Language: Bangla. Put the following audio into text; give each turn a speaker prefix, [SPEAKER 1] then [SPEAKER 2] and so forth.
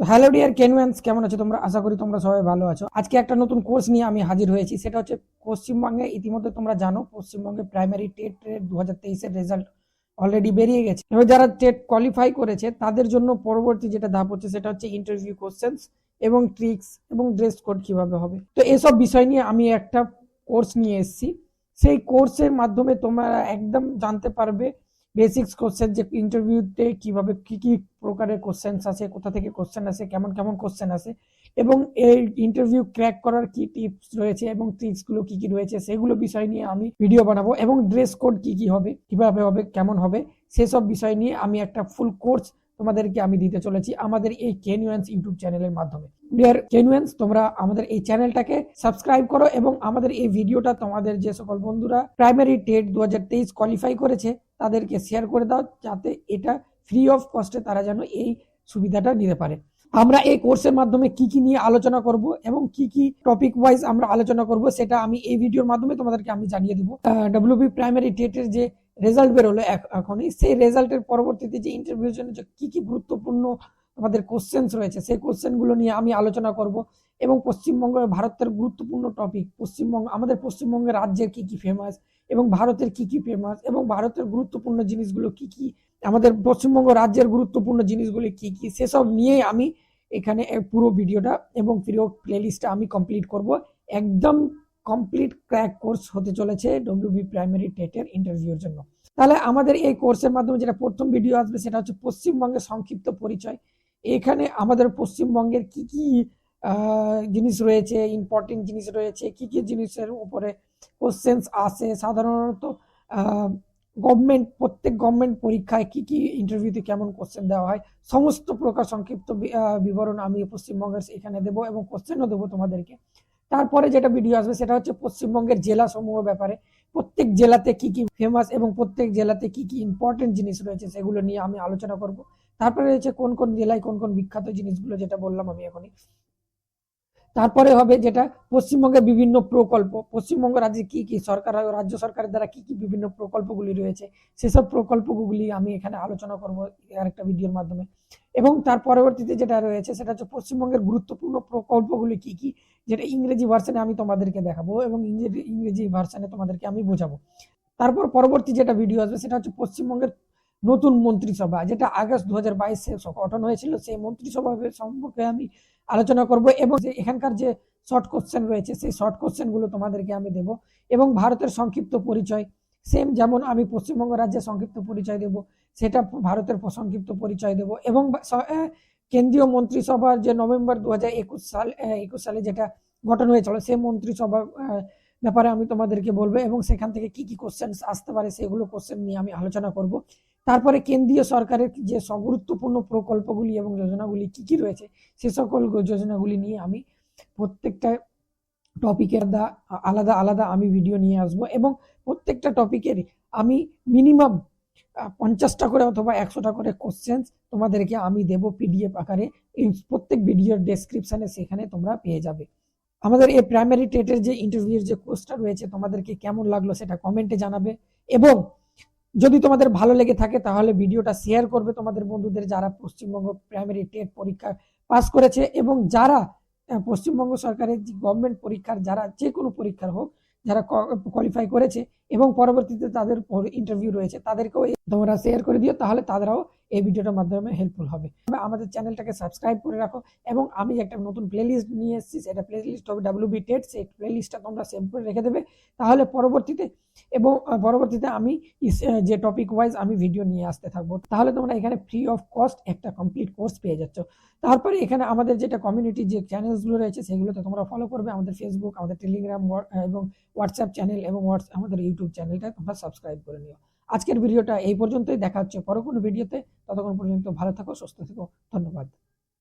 [SPEAKER 1] হ্যালো ডিয়ার কেনুয়েন্স, কেমন আছো তোমরা? আশা করি তোমরা সবাই ভালো আছো। আজকে একটা নতুন কোর্স নিয়ে আমি হাজির হয়েছি, সেটা হচ্ছে পশ্চিমবঙ্গে, ইতিমধ্যে তোমরা জানো, পশ্চিমবঙ্গে প্রাইমারি টেট দু হাজার তেইশের রেজাল্ট অলরেডি বেরিয়ে গেছে। এবার যারা টেট কোয়ালিফাই করেছে, তাদের জন্য পরবর্তী যেটা ধাপ হচ্ছে, সেটা হচ্ছে ইন্টারভিউ কোশ্চেন্স এবং ট্রিক্স এবং ড্রেস কোড কীভাবে হবে। তো এসব বিষয় নিয়ে আমি একটা কোর্স নিয়ে এসেছি। সেই কোর্সের মাধ্যমে তোমরা একদম জানতে পারবে বেসিক্স কোশ্চেন যে ইন্টারভিউতে কীভাবে কি কি প্রকারের কোশ্চেন্স আছে কোথা থেকে কোশ্চেন আসে, কেমন কেমন কোশ্চেন আসে, এবং এই ইন্টারভিউ ক্র্যাক করার কি টিপস রয়েছে এবং ট্রিক্সগুলো কি কি রয়েছে, সেগুলো বিষয় নিয়ে আমি ভিডিও বানাবো এবং ড্রেস কোড কি কি হবে, কীভাবে হবে, কেমন হবে, সেসব বিষয় নিয়ে আমি একটা ফুল কোর্স তোমাদেরকে আমি দিতে চলেছি আমাদের এই কেনুয়েন্স ইউটিউব চ্যানেলের মাধ্যমে। ডিয়ার কেনুয়েন্স তোমরা আমাদের এই চ্যানেলটাকে সাবস্ক্রাইব করো এবং আমাদের এই ভিডিওটা তোমাদের যে সকল বন্ধুরা প্রাইমারি টেট দু হাজার তেইশ কোয়ালিফাই করেছে তাদেরকে শেয়ার করে দাও যাতে এটা ফ্রি অফ কস্টে তারা যেন এই সুবিধাটা নিতে পারে। আমরা এই কোর্সের মাধ্যমে কি কি নিয়ে আলোচনা করব এবং কি কি টপিক ওয়াইজ আমরা আলোচনা করব সেটা আমি এই ভিডিওর মাধ্যমে তোমাদেরকে আমি জানিয়ে দিব। ডব্লিউবি প্রাইমারি টেটের যে রেজাল্ট বেরোলো এখনই, সেই রেজাল্টের পরবর্তীতে যে ইন্টারভিউ জন্য কি কি গুরুত্বপূর্ণ আমাদের কোশ্চেন্স রয়েছে। সেই কোশ্চেনগুলো নিয়ে আমি আলোচনা করব এবং পশ্চিমবঙ্গ ভারতের গুরুত্বপূর্ণ টপিক পশ্চিমবঙ্গ, আমাদের পশ্চিমবঙ্গের রাজ্যের কি কি ফেমাস এবং ভারতের কি কি ফেমাস এবং ভারতের গুরুত্বপূর্ণ জিনিসগুলো কি কি, আমাদের পশ্চিমবঙ্গ রাজ্যের গুরুত্বপূর্ণ জিনিসগুলি কি কি, সেসব নিয়ে আমি এখানে পুরো ভিডিওটা এবং পুরো প্লেলিস্টটা আমি কমপ্লিট করব। একদম কমপ্লিট ক্র্যাক কোর্স হতে চলেছে ডব্লিউবি প্রাইমারি টেটের ইন্টারভিউর জন্য। তাহলে আমাদের এই কোর্সের মাধ্যমে যেটা প্রথম ভিডিও আসবে সেটা হচ্ছে পশ্চিমবঙ্গের সংক্ষিপ্ত পরিচয়। এখানে আমাদের পশ্চিমবঙ্গের কি কি জিনিস রয়েছে ইম্পর্টেন্ট জিনিস রয়েছে, কি কি জিনিসের উপরে কোশ্চেন্স আসে? সাধারণত গভর্নমেন্ট প্রত্যেক গভর্নমেন্ট পরীক্ষায় কি কি ইন্টারভিউতে কেমন কোশ্চেন দেওয়া হয়? সমস্ত প্রকার সংক্ষিপ্ত বিবরণ আমি পশ্চিমবঙ্গের এখানে দেবো এবং কোশ্চেনও দেবো তোমাদেরকে। তারপরে যেটা ভিডিও আসবে সেটা হচ্ছে পশ্চিমবঙ্গের জেলা সমূহ ব্যাপারে। প্রত্যেক জেলাতে কি কি ফেমাস এবং প্রত্যেক জেলাতে কি কি ইম্পর্টেন্ট জিনিস রয়েছে সেগুলো নিয়ে আমি আলোচনা করব। তারপরে রয়েছে কোন কোন জেলায় কোন কোন বিখ্যাত জিনিসগুলো যেটা বললাম আমি এখনই। তারপরে হবে যেটা পশ্চিমবঙ্গের বিভিন্ন প্রকল্প। পশ্চিমবঙ্গ রাজ্যে কি কি সরকার রাজ্য সরকারের দ্বারা কি কি বিভিন্ন প্রকল্পগুলি রয়েছে, সেসব প্রকল্পগুলি আমি এখানে আলোচনা করব আরেকটা ভিডিওর মাধ্যমে। এবং তার পরবর্তীতে যেটা রয়েছে সেটা হচ্ছে পশ্চিমবঙ্গের গুরুত্বপূর্ণ প্রকল্পগুলি কি কি, যেটা ইংরেজি ভার্সনে আমি তোমাদেরকে দেখাবো এবং ইংরেজি ভার্সনে তোমাদেরকে আমি বোঝাবো। তারপর পরবর্তী যেটা ভিডিও আসবে সেটা হচ্ছে পশ্চিমবঙ্গের নতুন মন্ত্রিসভা, যেটা আগস্ট দু হাজার বাইশে গঠন হয়েছিল, সেই মন্ত্রিসভা সম্পর্কে আমি আলোচনা করব এবং এখানকার যে শর্ট কোশ্চেন রয়েছে, সেই শর্ট কোশ্চেনগুলো তোমাদেরকে আমি দেব এবং ভারতের সংক্ষিপ্ত পরিচয়। সেম যেমন আমি পশ্চিমবঙ্গ রাজ্যের সংক্ষিপ্ত পরিচয় দেব, সেটা ভারতের সংক্ষিপ্ত পরিচয় দেব এবং কেন্দ্রীয় মন্ত্রিসভার যে নভেম্বর দু হাজার একুশ সাল একুশ সালে যেটা গঠন হয়েছিল, সেই মন্ত্রিসভা ব্যাপারে আমি তোমাদেরকে বলব এবং সেখান থেকে কি কি কোশ্চেন আসতে পারে, সেগুলো কোশ্চেন নিয়ে আমি আলোচনা করব। তারপরে কেন্দ্রীয় সরকারের যে গুরুত্বপূর্ণ প্রকল্পগুলি এবং যোজনাগুলি কি কি রয়েছে, সে সকল যোজনাগুলি নিয়ে আমি প্রত্যেকটা টপিকের দা আলাদা আলাদা আমি ভিডিও নিয়ে আসব এবং প্রত্যেকটা টপিকের আমি মিনিমাম পঞ্চাশটা করে অথবা একশোটা করে কোশ্চেন্স তোমাদেরকে আমি দেব পিডিএফ আকারে। প্রত্যেক ভিডিওর ডেসক্রিপশনে সেখানে তোমরা পেয়ে যাবে। আমাদের এই প্রাইমারি টেটের যে ইন্টারভিউর যে কোর্সটা রয়েছে, তোমাদেরকে কেমন লাগল সেটা কমেন্টে জানাবে এবং যদি তোমাদের ভালো লেগে থাকে, তাহলে ভিডিওটা শেয়ার করবে তোমাদের বন্ধুদের যারা পশ্চিমবঙ্গ প্রাইমারি টেট পরীক্ষা পাস করেছে এবং যারা পশ্চিমবঙ্গ সরকারের যে গভর্নমেন্ট পরীক্ষার, যারা যে কোনো পরীক্ষার হোক, যারা কোয়ালিফাই করেছে এবং পরবর্তীতে তাদের ইন্টারভিউ রয়েছে, তাদেরকেও তোমরা শেয়ার করে দিও, তাহলে তারাও এই ভিডিওটার মাধ্যমে হেল্পফুল হবে। আমাদের চ্যানেলটাকে সাবস্ক্রাইব করে রাখো এবং আমি একটা নতুন প্লেলিস্ট নিয়ে এসেছি, সেটা প্লেলিস্ট হবে ডাব্লিউ বি টেট সেই প্লেলিস্টটা তোমরা সেভ করে রেখে দেবে। তাহলে পরবর্তীতে এবং পরবর্তীতে আমি যে টপিক ওয়াইজ আমি ভিডিও নিয়ে আসতে থাকব, তাহলে তোমরা এখানে ফ্রি অফ কস্ট একটা কমপ্লিট কোর্স পেয়ে যাচ্ছ। তারপরে এখানে আমাদের যেটা কমিউনিটি যে চ্যানেলসগুলো রয়েছে, সেগুলোতে তোমরা ফলো করবে। আমাদের ফেসবুক আমাদের টেলিগ্রাম এবং হোয়াটসঅ্যাপ চ্যানেল এবং আমাদের ইউটিউব চ্যানেলটা তোমরা সাবস্ক্রাইব করে নিও। আজকের ভিডিওটা এই পর্যন্তই। দেখা হচ্ছে পরে কোনো ভিডিওতে। ততক্ষণ পর্যন্ত ভালো থাকো, সুস্থ থেকো। ধন্যবাদ।